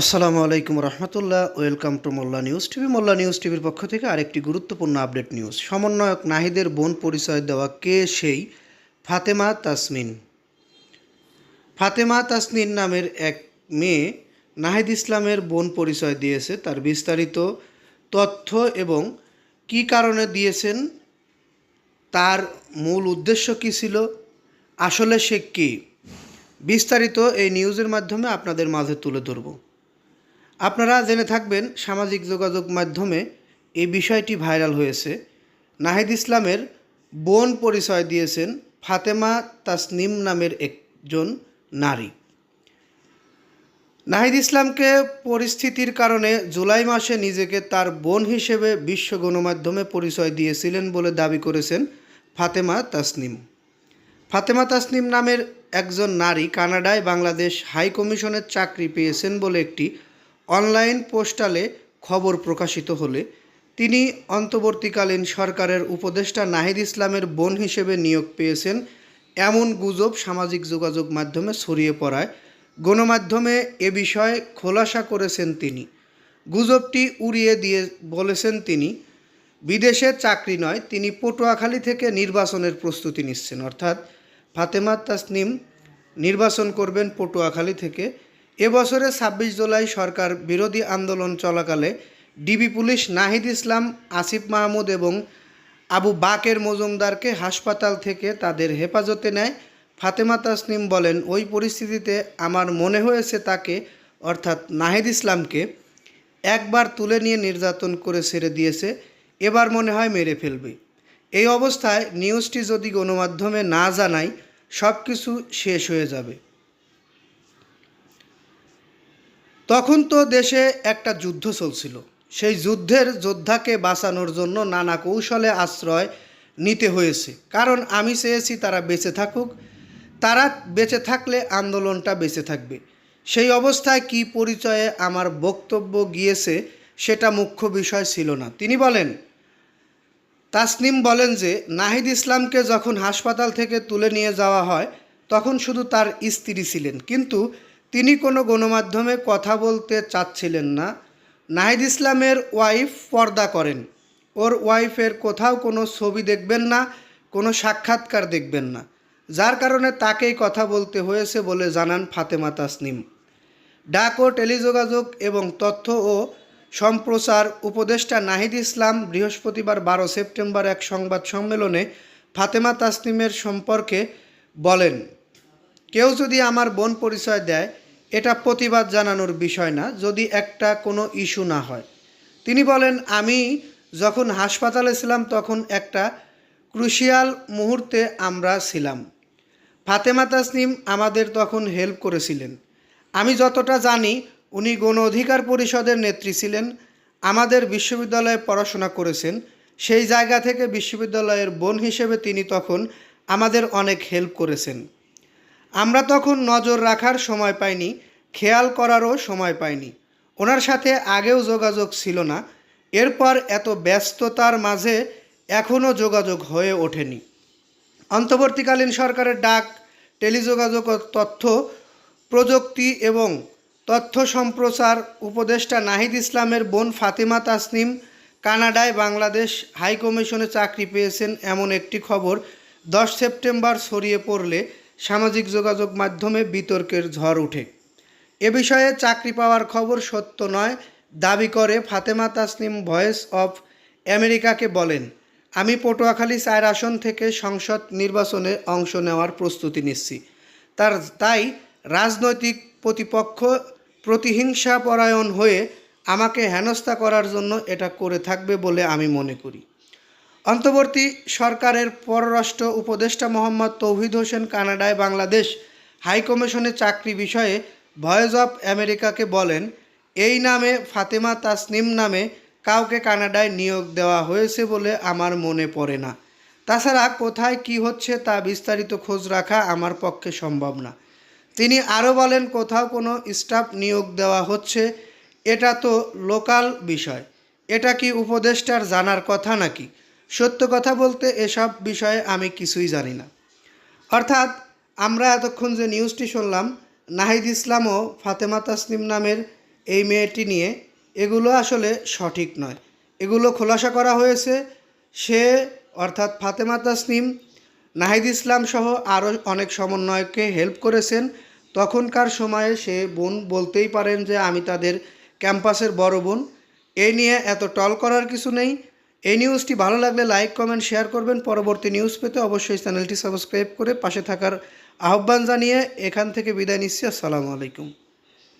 আসসালামু আলাইকুম রহমতুল্লাহ। Welcome to Molla news TV. Molla news টিভির পক্ষ থেকে আরেকটি গুরুত্বপূর্ণ আপডেট নিউজ। সমন্বয়ক নাহিদের বোন পরিচয় দেওয়া কে সেই? ফাতেমা তাসমিন। ফাতেমা তাসমিন নামের এক মেয়ে নাহিদ ইসলামের বোন পরিচয় দিয়েছে। তার বিস্তারিত তথ্য এবং কী কারণে দিয়েছেন, তার মূল উদ্দেশ্য কী ছিল, আসলে সে কী? বিস্তারিত এই নিউজের মাধ্যমে আপনাদের মাঝে তুলে ধরব। আপনারা জেনে থাকবেন সামাজিক যোগাযোগ মাধ্যমে এই বিষয়টি ভাইরাল হয়েছে। নাহিদ ইসলামের বোন পরিচয় দিয়েছেন ফাতেমা তাসনিম নামের একজন নারী। নাহিদ ইসলামকে পরিস্থিতির কারণে জুলাই মাসে নিজেকে তার বোন হিসেবে বিশ্ব গণমাধ্যমে পরিচয় দিয়েছিলেন বলে দাবি করেছেন ফাতেমা তাসনিম। ফাতেমা তাসনিম নামের একজন নারী কানাডায় বাংলাদেশ হাই কমিশনের চাকরি পেয়েছেন বলে একটি অনলাইন পোস্টালে খবর প্রকাশিত হলে তিনি অন্তর্বর্তীকালীন সরকারের উপদেষ্টা নাহিদ ইসলামের বোন হিসেবে নিয়োগ পেয়েছেন এমন গুজব সামাজিক যোগাযোগ মাধ্যমে ছড়িয়ে পড়ায়। গণমাধ্যমে এ বিষয়ে খোলাসা করেছেন তিনি। গুজবটি উড়িয়ে দিয়ে বলেছেন তিনি, বিদেশে চাকরি নয়, তিনি পটুয়াখালী থেকে নির্বাচনের প্রস্তুতি নিচ্ছেন। অর্থাৎ ফাতেমা তাসনিম নির্বাচন করবেন পটুয়াখালী থেকে। এবছরে ছাব্বিশ জুলাই সরকার বিরোধী আন্দোলন চলাকালে ডিবি পুলিশ নাহিদ ইসলাম, আসিফ মাহমুদ এবং আবু বাকের মজুমদারকে হাসপাতাল থেকে তাদের হেফাজতে নেয়। ফাতেমা তাসনিম বলেন, ওই পরিস্থিতিতে আমার মনে হয়েছে তাকে, অর্থাৎ নাহিদ ইসলামকে, একবার তুলে নিয়ে নির্যাতন করে ছেড়ে দিয়েছে, এবার মনে হয় মেরে ফেলবে। এই অবস্থায় নিউজটি যদি গণমাধ্যমে না জানাই সব কিছু শেষ হয়ে যাবে। তখন তো দেশে একটা যুদ্ধ চলছিল। সেই যুদ্ধের যোদ্ধাকে বাঁচানোর জন্য নানা কৌশলে আশ্রয় নিতে হয়েছে। কারণ আমি চেয়েছি তারা বেঁচে থাকুক। তারা বেঁচে থাকলে আন্দোলনটা বেঁচে থাকবে। সেই অবস্থায় কি পরিচয়ে আমার বক্তব্য গিয়েছে সেটা মুখ্য বিষয় ছিল না। তিনি বলেন, তাসনিম বলেন যে, নাহিদ ইসলামকে যখন হাসপাতাল থেকে তুলে নিয়ে যাওয়া হয়, তখন শুধু তার স্ত্রী ছিলেন। কিন্তু তিনি কোনো গণমাধ্যমে কথা বলতে চাচ্ছিলেন না। নাহিদ ইসলামের ওয়াইফ পর্দা করেন। ওর ওয়াইফের কোথাও কোনো ছবি দেখবেন না, কোনো সাক্ষাৎকার দেখবেন না। যার কারণে তাকেই কথা বলতে হয়েছে বলে জানান ফাতেমা তাসনিম। ডাক ও টেলিযোগাযোগ এবং তথ্য ও সম্প্রচার উপদেষ্টা নাহিদ ইসলাম বৃহস্পতিবার বারো সেপ্টেম্বর এক সংবাদ সম্মেলনে ফাতেমা তাসনিমের সম্পর্কে বলেন, কেউ যদি আমার বোন পরিচয় দেয় এটা প্রতিবাদ জানানোর বিষয় না, যদি একটা কোনো ইস্যু না হয়। তিনি বলেন, আমি যখন হাসপাতালে ছিলাম, তখন একটা ক্রুশিয়াল মুহূর্তে আমরা ছিলাম। ফাতেমা তাসনিম আমাদের তখন হেল্প করেছিলেন। আমি যতটা জানি, উনি গণ অধিকার পরিষদের নেত্রী ছিলেন, আমাদের বিশ্ববিদ্যালয়ে পড়াশোনা করেছেন। সেই জায়গা থেকে বিশ্ববিদ্যালয়ের বোন হিসেবে তিনি তখন আমাদের অনেক হেল্প করেছেন। আমরা তখন নজর রাখার সময় পাইনি, খেয়াল করারও সময় পাইনি। ওনার সাথে আগেও যোগাযোগ ছিল না। এরপর এত ব্যস্ততার মাঝে এখনও যোগাযোগ হয়ে ওঠেনি। অন্তর্বর্তীকালীন সরকারের ডাক, টেলিযোগাযোগ তথ্য প্রযুক্তি এবং তথ্য সম্প্রচার উপদেষ্টা নাহিদ ইসলামের বোন ফাতেমা তাসনিম কানাডায় বাংলাদেশ হাইকমিশনে চাকরি পেয়েছেন এমন একটি খবর দশ সেপ্টেম্বর ছড়িয়ে পড়লে সামাজিক যোগাযোগ মাধ্যমে বিতর্কের ঝড় ওঠে এ বিষয়ে চাকরি পাওয়ার খবর সত্য নয়, দাবি করে ফাতেমা তাসনিম ভয়েস অফ আমেরিকাকে বলেন, আমি পটুয়াখালী চার আসন থেকে সংসদ নির্বাচনে অংশ নেওয়ার প্রস্তুতি নিচ্ছি। তার, তাই রাজনৈতিক প্রতিপক্ষ প্রতিহিংসা পরায়ণ হয়ে আমাকে হেনস্থা করার জন্য এটা করে থাকবে বলে আমি মনে করি। অন্তর্বর্তী সরকারের পররাষ্ট্র উপদেষ্টা মোহাম্মদ তৌহিদ হোসেন কানাডায় বাংলাদেশ হাই কমিশনে চাকরি বিষয়ে ভয়েস অফ আমেরিকাকে বলেন, এই নামে ফাতেমা তাসনিম নামে কাউকে কানাডায় নিয়োগ দেওয়া হয়েছে বলে আমার মনে পড়ে না। তাছাড়া কোথায় কি হচ্ছে তা বিস্তারিত খোঁজ রাখা আমার পক্ষে সম্ভব না। তিনি আরও বলেন, কোথাও কোনো স্টাফ নিয়োগ দেওয়া হচ্ছে, এটা তো লোকাল বিষয়। এটা কি উপদেষ্টার জানার কথা নাকি? সত্য কথা বলতে এসব বিষয়ে আমি কিছুই জানি না। অর্থাৎ, আমরা এতক্ষণ যে নিউজটি শুনলাম, নাহিদ ইসলাম ও ফাতেমা তাসনিম নামের এই মেয়েটি নিয়ে, এগুলো আসলে সঠিক নয়। এগুলো খোলাসা করা হয়েছে। সে, অর্থাৎ ফাতেমা তাসনিম, নাহিদ ইসলাম সহ আরও অনেক সমন্বয়কে হেল্প করেছেন। তখনকার সময়ে সে বোন বলতেই পারেন যে, আমি তাদের ক্যাম্পাসের বড় বোন। এই নিয়ে এত টল করার কিছু নেই। এই নিউজটি ভালো লাগলে লাইক কমেন্ট শেয়ার করবেন। পরবর্তী নিউজ পেতে অবশ্যই চ্যানেলটি সাবস্ক্রাইব করে পাশে থাকার আহ্বান জানিয়ে এখান থেকে বিদায় নিচ্ছি। আসসালামু আলাইকুম।